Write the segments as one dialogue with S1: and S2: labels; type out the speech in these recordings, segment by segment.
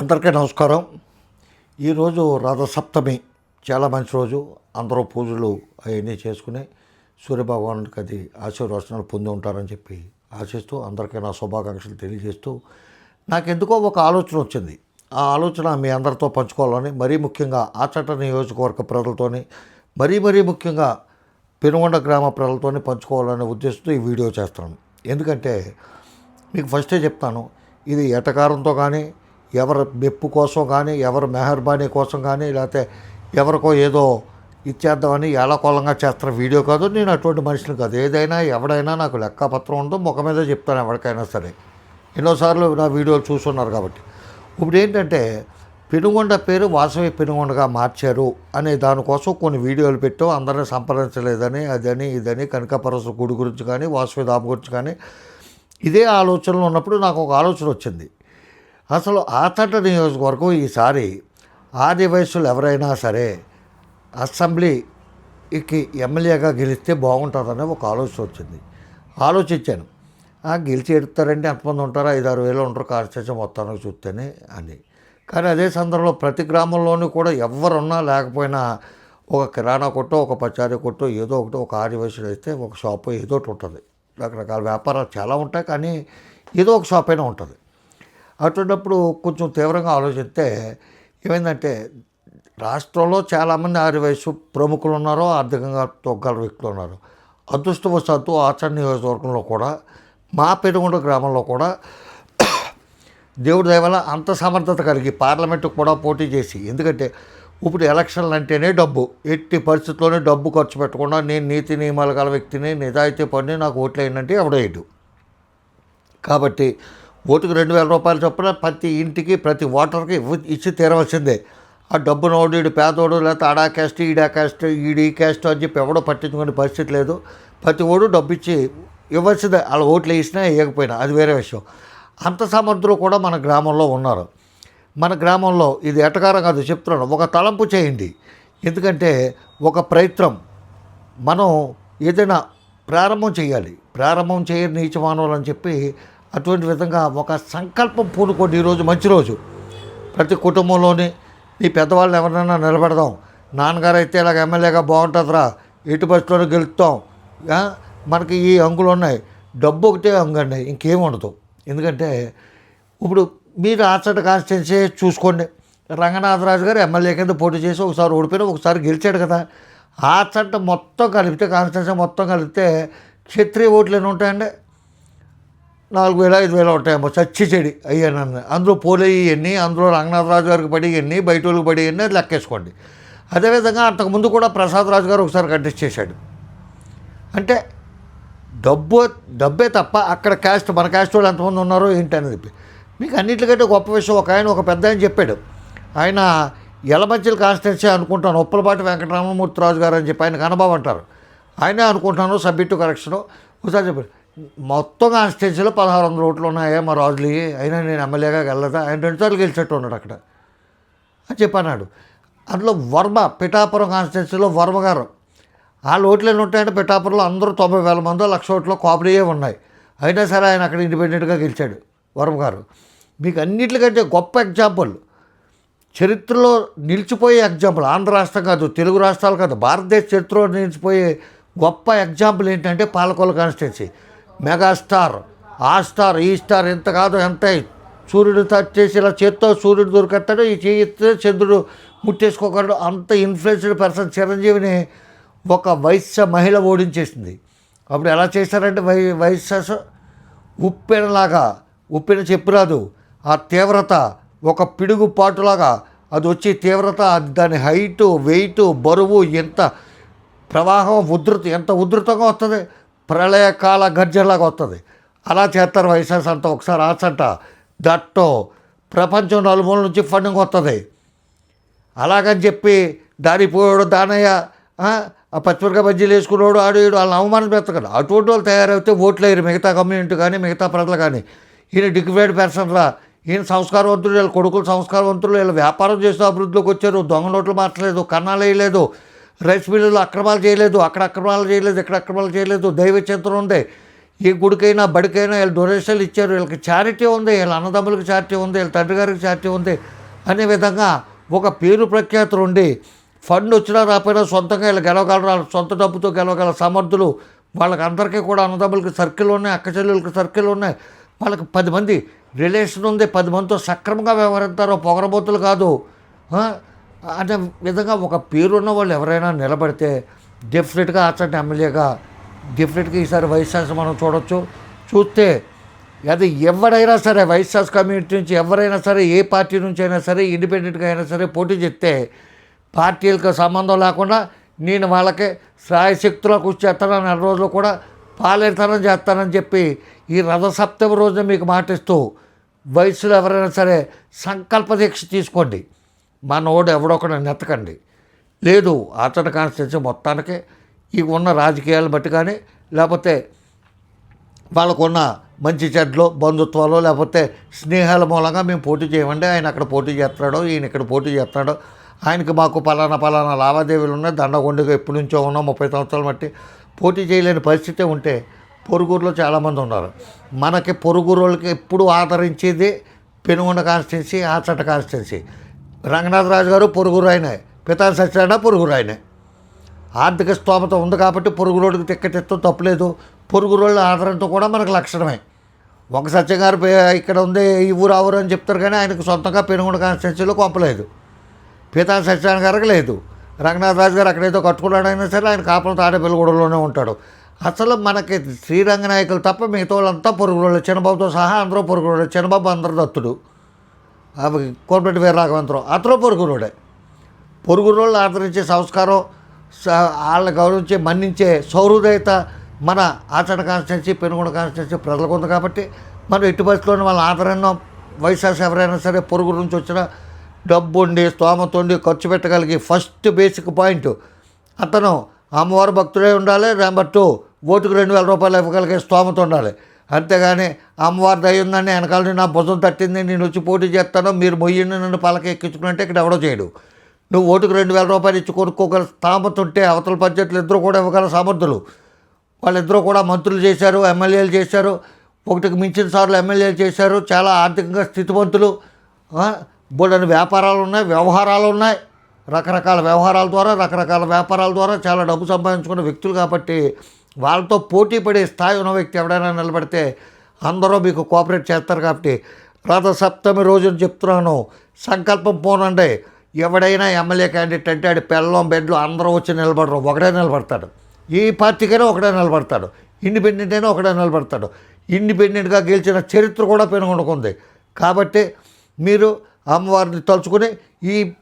S1: అందరికీ నమస్కారం. ఈరోజు రథసప్తమి. చాలా మంచి రోజు. అందరూ పూజలు అవన్నీ చేసుకుని సూర్యభగవానుడికి అది ఆశీర్వచనాలు పొంది ఉంటారని చెప్పి ఆశిస్తూ అందరికీ నా శుభాకాంక్షలు తెలియజేస్తూ నాకెందుకో ఒక ఆలోచన వచ్చింది. ఆ ఆలోచన మీ అందరితో పంచుకోవాలని మరీ ముఖ్యంగా ఆచట నియోజకవర్గ ప్రజలతోని మరీ మరీ ముఖ్యంగా పెనుగొండ గ్రామ ప్రజలతోని పంచుకోవాలనే ఉద్దేశంతో ఈ వీడియో చేస్తున్నాను. ఎందుకంటే మీకు ఫస్టే చెప్తాను ఇది ఎటకారంతో కానీ ఎవరి మెప్పు కోసం కానీ ఎవరి మెహర్బానీ కోసం కానీ లేకపోతే ఎవరికో ఏదో ఇచ్చేద్దామని ఏలకోలంగా చేస్తున్న వీడియో కాదు. నేను అటువంటి మనిషిని కాదు. ఏదైనా ఎవడైనా నాకు లెక్కపత్రం ఉందో ముఖ మీద చెప్తాను ఎవరికైనా సరే. ఎన్నోసార్లు నా వీడియోలు చూస్తున్నారు కాబట్టి. ఇప్పుడు ఏంటంటే పెనుగొండ పేరు వాసవి పెనుగొండగా మార్చారు అనే దానికోసం కొన్ని వీడియోలు పెట్టాం. అందరిని సంప్రదించలేదని అదని ఇదని కనకపరస గుడి గురించి కానీ వాసవి ధామ గురించి కానీ ఇదే ఆలోచనలు ఉన్నప్పుడు నాకు ఒక ఆలోచన వచ్చింది. అసలు ఆతట నియోజకవర్గం ఈసారి ఆది వయసులు ఎవరైనా సరే అసెంబ్లీకి ఎమ్మెల్యేగా గెలిస్తే బాగుంటుందనే ఒక ఆలోచన వచ్చింది. ఆలోచించాను. గెలిచి ఎడుతారండి ఎంతమంది ఉంటారో? ఐదు ఆరు వేలు ఉంటారు కాన్స్టిట్యూషన్ మొత్తానికి చూస్తేనే అని. కానీ అదే సందర్భంలో ప్రతి గ్రామంలోనూ కూడా ఎవరున్నా లేకపోయినా ఒక కిరాణా కొట్టు ఒక పచారీ కొట్టు ఏదో ఒకటి ఒక ఆదివయసుడు అయితే ఒక షాపు ఏదో ఒకటి ఉంటుంది. రకరకాల వ్యాపారాలు చాలా ఉంటాయి కానీ ఏదో ఒక షాప్ అయినా ఉంటుంది. అటువంటిప్పుడు కొంచెం తీవ్రంగా ఆలోచిస్తే ఏమైందంటే రాష్ట్రంలో చాలామంది ఆరు వయసు ప్రముఖులు ఉన్నారు ఆర్థికంగా తొగ్గల వ్యక్తులు ఉన్నారు. అదృష్టవశాత్తు ఆచరణ నియోజకవర్గంలో కూడా మా పెనుగొండ గ్రామంలో కూడా దేవుడి దయవల్ల అంత సమర్థత కలిగి పార్లమెంటుకు కూడా పోటీ చేసి ఎందుకంటే ఇప్పుడు ఎలక్షన్లు అంటేనే డబ్బు. ఎట్టి పరిస్థితుల్లోనే డబ్బు ఖర్చు పెట్టకుండా నేను నీతి నియమాలు గల వ్యక్తిని నిజాయితీ పడిని నాకు ఓట్లు ఏంటంటే ఎవడేయడు. కాబట్టి ఓటుకు రెండు వేల రూపాయలు చొప్పున ప్రతి ఇంటికి ప్రతి ఓటర్కి ఇచ్చి తీరవలసిందే. ఆ డబ్బునోడు ఈడు పేదోడు లేకపోతే ఆడా క్యాస్ట్ ఈడా క్యాస్ట్ ఈడి క్యాస్ట్ అని చెప్పి ఎవడో పట్టించుకునే పరిస్థితి లేదు. ప్రతి ఓడు డబ్బు ఇచ్చి ఇవ్వాల్సిందే. వాళ్ళ ఓట్లు వేసినా వేయకపోయినా. అది వేరే విషయం. అంత సమర్థులు కూడా మన గ్రామంలో ఉన్నారు. మన గ్రామంలో ఇది ఎటకారం కాదు చెప్తున్నాను. ఒక తలంపు చేయండి. ఎందుకంటే ఒక ప్రయత్నం. మనం ఏదైనా ప్రారంభం చేయాలి. ప్రారంభం చేయని నీచమానవులు అని చెప్పి అటువంటి విధంగా ఒక సంకల్పం పూనుకోండి ఈరోజు మంచి రోజు. ప్రతి కుటుంబంలోని నీ పెద్దవాళ్ళని ఎవరినైనా నిలబెడదాం. నాన్నగారు అయితే ఇలాగ ఎమ్మెల్యేగా బాగుంటుందిరా ఎటు బస్సులోనే గెలుస్తాం. మనకి ఈ అంగులు ఉన్నాయి. డబ్బు ఒకటే అంగండి ఇంకేం ఉండదు. ఎందుకంటే ఇప్పుడు మీరు ఆచట కాన్స్టిట్యున్సీ చూసుకోండి. రంగనాథరాజు గారు ఎమ్మెల్యే కింద పోటీ చేసి ఒకసారి ఓడిపోయినా ఒకసారి గెలిచాడు కదా. ఆచట మొత్తం కలిపితే కాన్స్టిట్యున్సీ మొత్తం కలిపితే క్షత్రియ ఓట్లు ఎన్ని ఉంటాయండి? నాలుగు వేల ఐదు వేలు ఉంటాయేమో చచ్చి చెడి. అయ్యానన్న అందులో పోలయ్యి ఎన్ని అందులో రంగనాథరాజు గారికి పడి ఎన్ని బయట వాళ్ళకి పడి ఎన్ని అది లెక్కేసుకోండి. అదేవిధంగా అంతకుముందు కూడా ప్రసాద్ రాజు గారు ఒకసారి కంటెస్ట్ చేశాడు. అంటే డబ్బు డబ్బే తప్ప అక్కడ క్యాస్ట్ మన క్యాస్ట్ వాళ్ళు ఎంతమంది ఉన్నారో ఏంటి అని చెప్పి. మీకు అన్నింటికంటే గొప్ప విషయం ఒక ఆయన ఒక పెద్ద ఆయన చెప్పాడు. ఆయన ఎలమంచిల కాన్స్టిట్యున్సీ అనుకుంటాను ఉప్పలపాటి వెంకటరామమూర్తి రాజు గారు అని చెప్పి ఆయన కనబాబు అంటారు. ఆయనే అనుకుంటాను సబ్మిట్ కరెక్షన్. ఒకసారి చెప్పాడు. మొత్తం కాన్స్టిట్యున్సీలో పదహారు వందల ఓట్లు ఉన్నాయా మా రాజులు. అయినా నేను ఎమ్మెల్యేగా వెళ్ళదా ఆయన రెండుసార్లు గెలిచేట్టు ఉన్నాడు అక్కడ. అని చెప్పన్నాడు అందులో వర్మ పిఠాపురం కాన్స్టిట్యున్సీలో వర్మ గారు. వాళ్ళ ఓట్లు ఎన్ని ఉంటాయంటే పిఠాపురంలో అందరూ తొంభై వేల మంది లక్ష ఓట్లో కాపులీయే ఉన్నాయి. అయినా సరే ఆయన అక్కడ ఇండిపెండెంట్గా గెలిచాడు వర్మ గారు. మీకు అన్నిటికంటే గొప్ప ఎగ్జాంపుల్ చరిత్రలో నిలిచిపోయే ఎగ్జాంపుల్ ఆంధ్ర రాష్ట్రం కాదు తెలుగు రాష్ట్రాలు కాదు భారతదేశ చరిత్రలో నిలిచిపోయే గొప్ప ఎగ్జాంపుల్ ఏంటంటే పాలకొల కాన్స్టిట్యున్సీ. మెగాస్టార్ ఆ స్టార్ ఈ స్టార్ ఎంత కాదు ఎంత సూర్యుడు టచ్ చేసి ఇలా చేత్తో సూర్యుడు దొరికెత్తాడు ఈ చేయితే చంద్రుడు ముట్టేసుకోగలడు. అంత ఇన్ఫ్లుయెన్స్డ్ పర్సన్ చిరంజీవిని ఒక వైశ్య మహిళ ఓడించేసింది. అప్పుడు ఎలా చేశారంటే వై వైశ్య ఉప్పెనలాగా ఉప్పెన చెప్పురాదు ఆ తీవ్రత ఒక పిడుగు పాటులాగా అది వచ్చే తీవ్రత దాని హైటు వెయిట్ బరువు ఎంత ప్రవాహం ఉధృతి ఎంత ఉధృతంగా వస్తుంది? ప్రళయకాల గర్జనలాగా వస్తుంది. అలా చేస్తారు వైఎస్ఆర్ అంతా ఒకసారి ఆసంట దట్టో ప్రపంచం నలుమూల నుంచి ఫండింగ్ వస్తుంది. అలాగని చెప్పి దారిపోయాడు దానయ్య ఆ, పచ్చిమిరకాయ బజ్జీలు వేసుకున్నాడు ఆడు ఈడు వాళ్ళని అవమానం పెడతాడు అటువంటి వాళ్ళు తయారైతే ఓట్లు వేయరు. మిగతా కమ్యూనిటీ కానీ మిగతా ప్రజలు కానీ. ఈయన డిగ్రేడ్ పర్సన్లా ఈయన సంస్కారవంతులు వీళ్ళ కొడుకులు సంస్కారవంతులు వీళ్ళు వ్యాపారం చేస్తూ అభివృద్ధిలోకి వచ్చారు. దొంగ నోట్లు మార్చలేదు కన్నాలు వేయలేదు. రైస్ మిల్లులు అక్రమాలు చేయలేదు అక్కడ అక్రమాలు చేయలేదు ఇక్కడ అక్రమాలు చేయలేదు దైవ చింతన ఉంది. ఈ గుడికైనా బడికైనా వీళ్ళు డొనేషన్లు ఇచ్చారు. వీళ్ళకి చారిటీ ఉంది వీళ్ళ అన్నదమ్ములకు చారిటీ ఉంది వీళ్ళ తండ్రి గారికి చారిటీ ఉంది అనే విధంగా ఒక పేరు ప్రఖ్యాతులు ఉండి ఫండ్ వచ్చినా రాపోయినా సొంతంగా వీళ్ళు గెలవగలరు. సొంత డబ్బుతో గెలవగల సమర్థులు వాళ్ళకి అందరికీ కూడా అన్నదమ్ములకి సర్కిల్ ఉన్నాయి అక్క చెల్లెలకి సర్కిల్ ఉన్నాయి. వాళ్ళకి పది మంది రిలేషన్ ఉంది పది మందితో సక్రమంగా వ్యవహరిస్తారు పొగరబోతులు కాదు. అనే విధంగా ఒక పేరున్న వాళ్ళు ఎవరైనా నిలబడితే డెఫినెట్గా అతని ఎమ్మెల్యేగా డెఫినెట్గా ఈసారి వైఎస్ఆర్ మనం చూడొచ్చు. చూస్తే అది ఎవరైనా సరే వైఎస్ఆర్ కమ్యూనిటీ నుంచి ఎవరైనా సరే ఏ పార్టీ నుంచి అయినా సరే ఇండిపెండెంట్గా అయినా సరే పోటీ చేస్తే పార్టీలకు సంబంధం లేకుండా నేను వాళ్ళకి సాయశక్తుల కృషి చేస్తానని నెల రోజులు కూడా పాలేతనం చేస్తానని చెప్పి ఈ రథసప్తమి రోజున మీకు మాటిస్తూ వయసులో ఎవరైనా సరే సంకల్ప దీక్ష తీసుకోండి. మనోడు ఎవడొకడు నెత్తకండి లేదు అతడి కాన్స్టిట్యూన్సీ మొత్తానికి ఈ ఉన్న రాజకీయాలు బట్టి కానీ లేకపోతే వాళ్ళకున్న మంచి చెడ్లు బంధుత్వాలు లేకపోతే స్నేహాల మూలంగా మేము పోటీ చేయమండి. ఆయన అక్కడ పోటీ చేస్తున్నాడు ఈయన ఇక్కడ పోటీ చేస్తున్నాడు ఆయనకి మాకు పలానా పలానా లావాదేవీలు ఉన్నాయి దండగొండగా ఎప్పటి నుంచో ఉన్నాం ముప్పై సంవత్సరాలు బట్టి పోటీ చేయలేని పరిస్థితి ఉంటే పొరుగురులో చాలామంది ఉన్నారు. మనకి పొరుగురోళ్ళకి ఎప్పుడు ఆదరించేది పెనుగొండ కాన్స్టిట్యున్సీ ఆచట కాన్స్టిట్యున్సీ రంగనాథరాజు గారు పొరుగురు ఆయనే పితా సత్యనారాయణ పొరుగురు ఆయనే ఆర్థిక స్తోమత ఉంది కాబట్టి పొరుగురోడికి రోడ్డుకి తప్పలేదు. పొరుగురోళ్ళ ఆదరణతో కూడా మనకు లక్షణమే. ఒక సత్యం గారు పే- ఇక్కడ ఉంది ఈ ఊరు ఆ ఊరు అని చెప్తారు కానీ ఆయనకు సొంతంగా పెనుగొండ కాన్స్టిట్యున్సీలో కొంపలేదు పీతా సత్యనారాయణ గారికి లేదు. రంగనాథరాజు గారు అక్కడేదో కట్టుకున్నాడైనా సరే ఆయన కాపుల తాడేపల్లిగూడలోనే ఉంటాడు. అసలు మనకి శ్రీరంగనాయకులు తప్ప మిగతా వాళ్ళంతా పొరుగు చిన్నబాబుతో సహా అందరూ పొరుగు చిన్నబాబు అందరు దత్తుడు. కోపటి కోర్పెట్టి వీర అతను పొరుగు పొరుగురోళ్ళు పొరుగు ఆదరించే సంస్కారం వాళ్ళని గౌరవించే మన్నించే సౌహృదయత మన ఆచరణ కాన్స్టిట్యున్సీ పెనుగొండ కాన్స్టిట్యున్సీ ప్రజలకు ఉంది కాబట్టి మనం ఎట్టి పరిస్థితుల్లో వాళ్ళ ఆదరణ వైశాస్ ఎవరైనా సరే పొరుగు నుంచి వచ్చిన డబ్బు ఉండి స్తోమత ఉండి ఖర్చు పెట్టగలిగి ఫస్ట్ బేసిక్ పాయింట్. అతను అమ్మవారి భక్తుడే ఉండాలి నెంబర్ టూ ఓటుకు రెండు వేల రూపాయలు ఇవ్వగలిగే స్తోమత ఉండాలి. అంతేగాని అమ్మవారి దయ ఉందని వెనకాల నా భుజం తట్టింది నేను వచ్చి పోటీ చేస్తాను మీరు మొయ్యండి నన్ను పలక ఎక్కించుకున్నట్టే ఇక్కడ ఎవడో చేయడు. నువ్వు ఓటుకు రెండు వేల రూపాయలు ఇచ్చి కొనుక్కోగల స్థామత ఉంటే అవతల పంచాయతీలు ఇద్దరు కూడా ఇవ్వగల సమర్థులు. వాళ్ళిద్దరూ కూడా మంత్రులు చేశారు ఎమ్మెల్యేలు చేశారు ఒకటికి మించిన సార్లు ఎమ్మెల్యేలు చేశారు చాలా ఆర్థికంగా స్థితివంతులు బోడని వ్యాపారాలు ఉన్నాయి వ్యవహారాలు ఉన్నాయి. రకరకాల వ్యవహారాల ద్వారా రకరకాల వ్యాపారాల ద్వారా చాలా డబ్బు సంపాదించుకున్న వ్యక్తులు కాబట్టి వాళ్ళతో పోటీ పడే స్థాయి ఉన్న వ్యక్తి ఎవడైనా నిలబడితే అందరూ మీకు కోఆపరేట్ చేస్తారు కాబట్టి రథ సప్తమి రోజున చెప్తున్నాను. సంకల్పం పోనండి. ఎవడైనా ఎమ్మెల్యే క్యాండిడేట్ అంటే ఆడి పెళ్ళం బెడ్లు అందరూ వచ్చి నిలబడరు. ఒకడే నిలబడతాడు. ఈ పార్టీకైనా ఒకడే నిలబడతాడు. ఇండిపెండెంట్ అయినా ఒకడే నిలబడతాడు. ఇండిపెండెంట్గా గెలిచిన చరిత్ర కూడా పెనుగొనుకుంది కాబట్టి మీరు అమ్మవారిని తలుచుకుని ఈ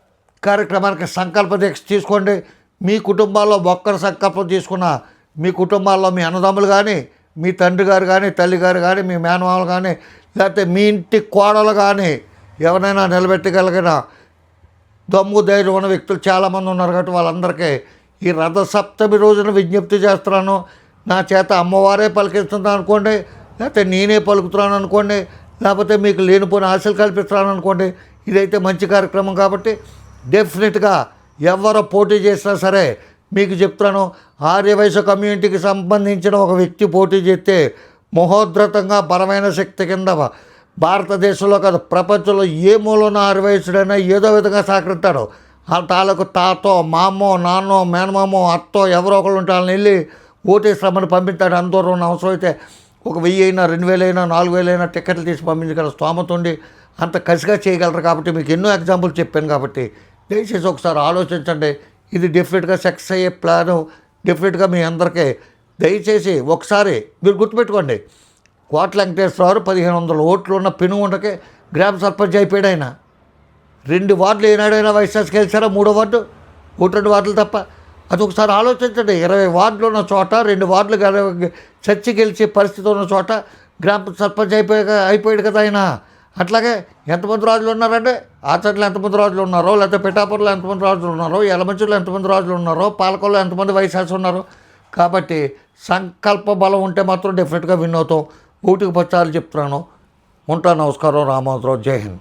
S1: కార్యక్రమానికి సంకల్ప దీక్ష తీసుకోండి. మీ కుటుంబాల్లో ఒక్కరు సంకల్పం తీసుకున్న మీ కుటుంబాల్లో మీ అన్నదమ్ములు కానీ మీ తండ్రి గారు కానీ తల్లి గారు కానీ మీ మేనమామలు కానీ లేకపోతే మీ ఇంటి కోడలు కానీ ఎవరైనా నిలబెట్టగలిగిన దమ్ము ధైర్యం ఉన్న వ్యక్తులు చాలామంది ఉన్నారు కాబట్టి వాళ్ళందరికీ ఈ రథ సప్తమి రోజున విజ్ఞప్తి చేస్తున్నాను. నా చేత అమ్మవారే పలికిస్తుంది అనుకోండి లేకపోతే నేనే పలుకుతున్నాను అనుకోండి లేకపోతే మీకు లేనిపోయిన ఆశలు కల్పిస్తున్నాను అనుకోండి ఇదైతే మంచి కార్యక్రమం కాబట్టి డెఫినెట్గా ఎవరు పోటీ చేసినా సరే మీకు చెప్తాను ఆర్యవైశ్య కమ్యూనిటీకి సంబంధించిన ఒక వ్యక్తి పోటీ చేస్తే మహోద్రతంగా బలమైన శక్తి కింద భారతదేశంలో కాదు ప్రపంచంలో ఏ మూలన ఆర్యవయసుడైనా ఏదో విధంగా సహకరిస్తాడు. ఆ తాలకు తాతో మామో నాన్నో మేనమామో అత్తో ఎవరో ఒకళ్ళు ఉంటే వాళ్ళని వెళ్ళి ఓటేస్తామని పంపిస్తాడు. అందరూ ఉన్న అవసరం అయితే ఒక వెయ్యి అయినా రెండు వేలైనా అయినా నాలుగు వేలైనా టికెట్లు తీసి పంపించగల స్తోమత ఉండి అంత కసిగా చేయగలరు కాబట్టి మీకు ఎన్నో ఎగ్జాంపుల్ చెప్పాను కాబట్టి దయచేసి ఒకసారి ఆలోచించండి. ఇది డెఫినెట్గా సక్సెస్ అయ్యే ప్లాను డెఫినెట్గా మీ అందరికీ. దయచేసి ఒకసారి మీరు గుర్తుపెట్టుకోండి. కోట్ల వెంకటేశ్వరరావు పదిహేను వందల ఓట్లు ఉన్న పెనుగొండకి గ్రామ సర్పంచ్ అయిపోయాడు ఆయన. రెండు వార్డులు ఏనాడైనా వైఎస్ఆర్కి గెలిచారా? మూడో వార్డు? ఒకటి రెండు వార్డులు తప్ప. అది ఒకసారి ఆలోచించండి. ఇరవై వార్డులు ఉన్న చోట రెండు వార్డులు చచ్చి గెలిచే పరిస్థితి ఉన్న చోట గ్రామ సర్పంచ్ అయిపోయాక అయిపోయాడు కదా ఆయన. అట్లాగే ఎంతమంది రాజులు ఉన్నారంటే ఆచరణలో ఎంతమంది రాజులు ఉన్నారో లేకపోతే పిఠాపురంలో ఎంతమంది రాజులు ఉన్నారో యలమంచిలో ఎంతమంది రాజులు ఉన్నారో పాలకొల్లో ఎంతమంది వైశాస్ ఉన్నారు? కాబట్టి సంకల్ప బలం ఉంటే మాత్రం డెఫినెట్గా విన్ అవుతాం. ఊటికి పచ్చాలు చెప్తున్నాను. ఉంటాను నమస్కారం. రామోదరావు జై హింద్.